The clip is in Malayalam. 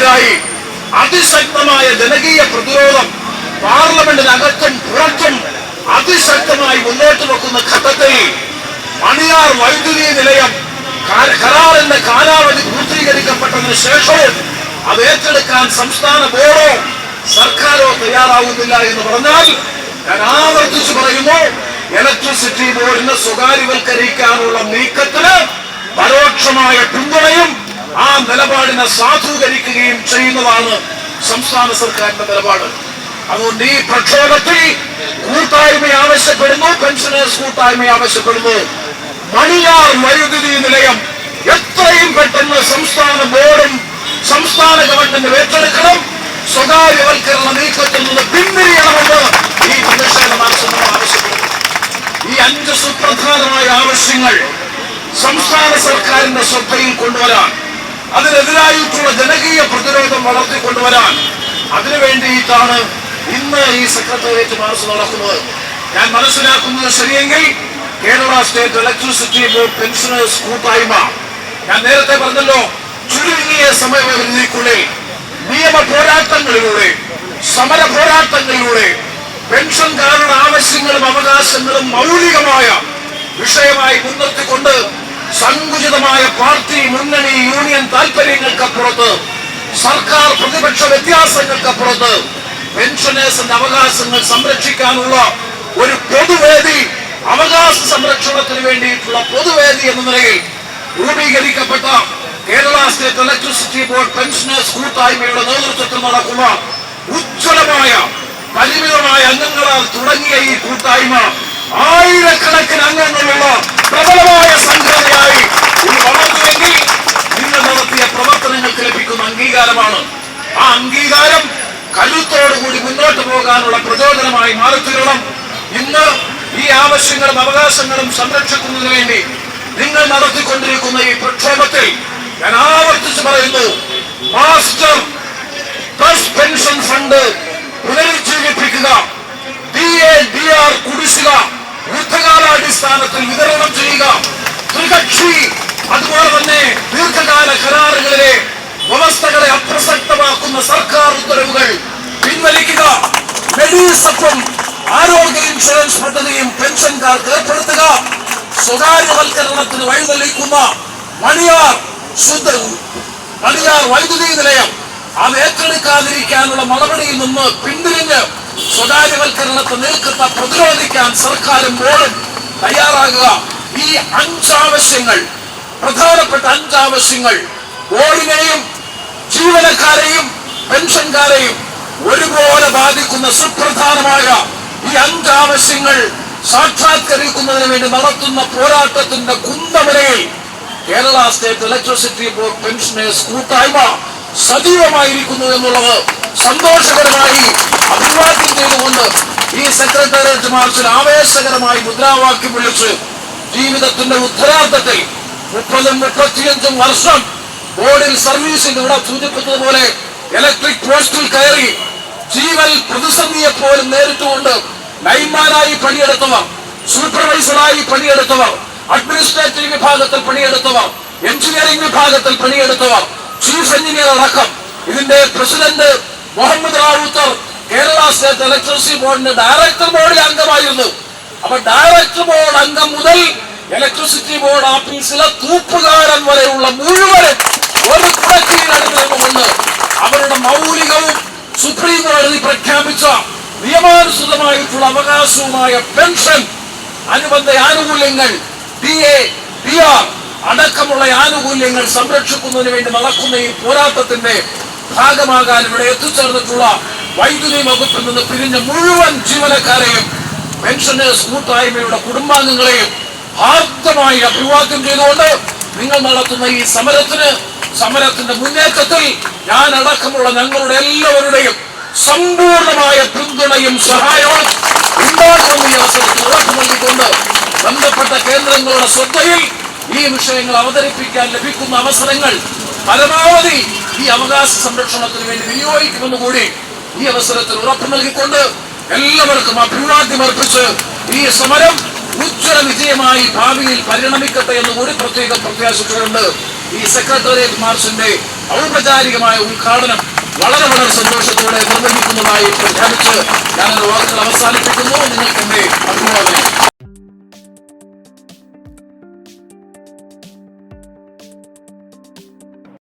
സർക്കാരിനെതിരായി അതിശക്തമായ ജനകീയ പ്രതിരോധം പാർലമെന്റിന് അകത്തും പുറത്തും അതിശക്തമായി മുന്നോട്ട് വെക്കുന്ന ഘട്ടത്തിൽ മണിയാർ വൈദ്യുതി നിലയം കരാറിന്റെ കാലാവധി പൂർത്തീകരിക്കപ്പെട്ടതിന് ശേഷവും അത് ഏറ്റെടുക്കാൻ സംസ്ഥാന ബോർഡോ സർക്കാരോ തയ്യാറാവുന്നില്ല എന്ന് പറഞ്ഞാൽ ഞാൻ ആവർത്തിച്ചു പറയുന്നു ഇലക്ട്രിസിറ്റി ബോർഡിനെ സ്വകാര്യവൽക്കരിക്കാനുള്ള നീക്കത്തിന് പരോക്ഷമായ പിന്തുണയും ആ നിലപാടിനെ സാധൂകരിക്കുകയും ചെയ്യുന്നതാണ് സംസ്ഥാന സർക്കാരിന്റെ നിലപാട്. അതുകൊണ്ട് ഈ പ്രക്ഷോഭത്തിൽ കൂട്ടായ്മ ആവശ്യപ്പെടുന്നു പെൻഷനേഴ്സ് കൂട്ടായ്മ ആവശ്യപ്പെടുന്നു. മണിയാർ വൈദ്യുതി നിലയം എത്രയും പെട്ടെന്ന് സംസ്ഥാന ബോർഡും സംസ്ഥാന ഗവൺമെന്റും ഏറ്റെടുക്കണം. സ്വകാര്യവൽക്കരണ നീക്കത്തിൽ നിന്ന് പിന്തിരിയണമെന്ന് ഈ പ്രതിഷേധ മാർച്ചങ്ങൾ ആവശ്യപ്പെടുന്നു. ഈ അഞ്ച് സുപ്രധാനമായ ആവശ്യങ്ങൾ സംസ്ഥാന സർക്കാരിന്റെ ശ്രദ്ധയിൽ കൊണ്ടുവരാൻ അതിനെതിരായിട്ടുള്ള ജനകീയ പ്രതിരോധം വളർത്തിക്കൊണ്ടുവരാൻ അതിനു വേണ്ടിയിട്ടാണ് ഇന്ന് ഈ സെക്രട്ടേറിയറ്റ് മാർച്ച് നടക്കുന്നത്. ഞാൻ മനസ്സിലാക്കുന്നത് ശരിയെങ്കിൽ Kerala state electricity board pensioners കൂട്ടായ്മ. ഞാൻ നേരത്തെ പറഞ്ഞല്ലോ ചുരുങ്ങിയ സമയപരിധിക്കുള്ളിൽ നിയമ പോരാട്ടങ്ങളിലൂടെ സമര പോരാട്ടങ്ങളിലൂടെ പെൻഷൻകാരുടെ ആവശ്യങ്ങളും അവകാശങ്ങളും മൗലികമായ വിഷയമായി മുൻനിർത്തിക്കൊണ്ട് സങ്കുചിതമായ പാർട്ടി മുന്നണി യൂണിയൻ താല്പര്യങ്ങൾക്കപ്പുറത്ത് സർക്കാർ പ്രതിപക്ഷ വ്യത്യാസങ്ങൾക്കപ്പുറത്ത് പെൻഷനേഴ്സിന്റെ അവകാശങ്ങൾ സംരക്ഷിക്കാനുള്ള ഒരു പൊതുവേദി അവകാശ സംരക്ഷണത്തിന് വേണ്ടിയിട്ടുള്ള പൊതുവേദി എന്ന നിലയിൽ രൂപീകരിക്കപ്പെട്ട Kerala state electricity board pensioners കൂട്ടായ്മയുടെ നേതൃത്വത്തിൽ നടക്കുന്ന ഉജ്ജ്വലമായ പരിമിതമായ അംഗങ്ങളാൽ തുടങ്ങിയ ഈ കൂട്ടായ്മ ആയിരക്കണക്കിന് അംഗങ്ങളുള്ള പ്രബലമായ സംഘടനയായി ഇന്ന് വളർന്നുവെങ്കിൽ നിങ്ങൾ നടത്തിയ പ്രവർത്തനങ്ങൾക്ക് ലഭിക്കുന്ന അംഗീകാരമാണ്. ആ അംഗീകാരം കരുത്തോടുകൂടി മുന്നോട്ട് പോകാനുള്ള പ്രചോദനമായി മാറിത്തീരണം. ഇന്ന് ഈ ആവശ്യങ്ങളും അവകാശങ്ങളും സംരക്ഷിക്കുന്നതിന് വേണ്ടി നിങ്ങൾ നടത്തിക്കൊണ്ടിരിക്കുന്ന ഈ പ്രക്ഷോഭത്തിൽ ഞാൻ ആവർത്തിച്ച് പറയുന്നു മാസ്റ്റർ പ്ലസ് പെൻഷൻ ഫണ്ട് പുനരുജ്ജീവിപ്പിക്കുക ഡി എ ഡി ആർ കുടിശ്ശിക യുദ്ധകാലാടിസ്ഥാനത്തിൽ വിതരണം ചെയ്യുക. ത്രികക്ഷി അതുപോലെ തന്നെ ദീർഘകാല കരാറുകളിലെ വ്യവസ്ഥകളെ അപ്രസക്തമാക്കുന്ന സർക്കാർ ഉത്തരവുകൾ പിൻവലിക്കുക. മെഡീസപ്പും ആരോഗ്യ ഇൻഷുറൻസ് പദ്ധതിയും പെൻഷൻകാർക്ക് ഏർപ്പെടുത്തുക. സ്വകാര്യവൽക്കരണത്തിന് വഴിതെളിക്കുന്ന മണിയാർ ശുദ്ധ മണിയാർ വൈദ്യുതി നിലയം. അത് ഏറ്റെടുക്കാതിരിക്കാനുള്ള നടപടിയിൽ നിന്ന് പിന്തിരിഞ്ഞ് സ്വകാര്യവൽക്കരണത്തെ നീക്കത്തെ പ്രതിരോധിക്കാൻ സർക്കാരും ബോർഡും തയ്യാറാകുക. ഈ അഞ്ചാവശ്യങ്ങൾ പ്രധാനപ്പെട്ട അഞ്ചാവശ്യങ്ങൾ ബോർഡിനെയും ജീവനക്കാരെയും പെൻഷൻകാരെയും ഒരുപോലെ ബാധിക്കുന്ന സുപ്രധാനമായ ഈ അഞ്ചാവശ്യങ്ങൾ സാക്ഷാത്കരിക്കുന്നതിന് വേണ്ടി നടത്തുന്ന പോരാട്ടത്തിന്റെ കുന്തമലയിൽ Kerala state electricity board pensioners കൂട്ടായ്മ സജീവമായിരിക്കുന്നു എന്നുള്ളത് സന്തോഷകരമായി അഭിവാദ്യം ചെയ്തുകൊണ്ട് ഈ സെക്രട്ടേറിയറ്റ് മാർച്ചിൽ ആവേശകരമായി മുദ്രാവാക്യം വിളിച്ച് ജീവിതത്തിന്റെ ഉത്തരാർത്ഥത്തിൽ മുപ്പതും മുപ്പത്തിയഞ്ചും വർഷം ബോർഡിൽ സർവീസിൽ ഇവിടെ സൂചിപ്പിച്ചതുപോലെ ഇലക്ട്രിക് പോസ്റ്റിൽ കയറി ജീവൽ പ്രതിസന്ധിയെ പോലും നേരിട്ടുകൊണ്ട് ലൈൻമാരായി പണിയെടുത്തവർ സൂപ്പർവൈസറായി പണിയെടുത്തവർ അഡ്മിനിസ്ട്രേറ്റീവ് വിഭാഗത്തിൽ പണിയെടുത്തവർ എഞ്ചിനീയറിംഗ് വിഭാഗത്തിൽ പണിയെടുത്തവർ ചീഫ് എഞ്ചിനീയർ അടക്കം ഇതിന്റെ president Muhammad Ravuthar Kerala state electricity ബോർഡിന്റെ ഡയറക്ടർ ബോർഡിൽ അംഗമായിരുന്നു. അപ്പൊ ഡയറക്ടർ ബോർഡ് അംഗം മുതൽ ഇലക്ട്രിസിറ്റി ബോർഡ് ഓഫീസിലെ തൂപ്പുകാരൻ വരെയുള്ള മുഴുവൻ ഒരു കുടക്കീഴടങ്ങുകൊണ്ട് അവരുടെ മൗലികവും സുപ്രീം കോടതി പ്രഖ്യാപിച്ച നിയമാനുസൃതമായിട്ടുള്ള അവകാശവുമായ പെൻഷൻ അനുബന്ധ ആനുകൂല്യങ്ങൾ ഡി എ ഡി ആർ അടക്കമുള്ള ആനുകൂല്യങ്ങൾ സംരക്ഷിക്കുന്നതിന് വേണ്ടി നടക്കുന്ന ഈ പോരാട്ടത്തിന്റെ ഭാഗമാകാൻ ഇവിടെ എത്തിച്ചേർന്നിട്ടുള്ള വൈദ്യുതി വകുപ്പിൽ നിന്ന് പിരിഞ്ഞ മുഴുവൻ ജീവനക്കാരെയും പെൻഷനേഴ്സ് കൂട്ടായ്മയുടെ കുടുംബാംഗങ്ങളെയും ഹാർദമായി അഭിവാദ്യം ചെയ്തുകൊണ്ട് നിങ്ങൾ നടത്തുന്ന ഈ സമരത്തിന് സമരത്തിന്റെ മുന്നേറ്റത്തിൽ ഞാൻ അടക്കമുള്ള ഞങ്ങളുടെ എല്ലാവരുടെയും സമ്പൂർണമായ പിന്തുണയും സഹായവും ഉണ്ടാകുമെന്ന് ഈ അവസരത്തിൽ ഉറപ്പു നൽകിക്കൊണ്ട് ബന്ധപ്പെട്ട കേന്ദ്രങ്ങളുടെ ശ്രദ്ധയിൽ ഈ വിഷയങ്ങൾ അവതരിപ്പിക്കാൻ ലഭിക്കുന്ന അവസരങ്ങൾ പരമാവധി ഈ അവകാശ സംരക്ഷണത്തിന് വേണ്ടി വിനിയോഗിക്കുമെന്ന് കൂടി ഈ അവസരത്തിൽ ഉറപ്പ് നൽകിക്കൊണ്ട് എല്ലാവർക്കും അഭിവാദ്യം അർപ്പിച്ച് ഈ സമരം ഉജ്ജ്വല വിജയമായി ഭാവിയിൽ പരിണമിക്കട്ടെ എന്ന് കൂടി പ്രത്യേകം പ്രത്യാശിച്ചുകൊണ്ട് ഈ സെക്രട്ടേറിയറ്റ് മാർച്ചിന്റെ ഔപചാരികമായ ഉദ്ഘാടനം വളരെ വളരെ സന്തോഷത്തോടെ നിർവഹിക്കുന്നതായി പ്രഖ്യാപിച്ച് ഞാൻ വാർത്തകൾ അവസാനിപ്പിക്കുന്നു. നിങ്ങൾക്ക് എന്നെ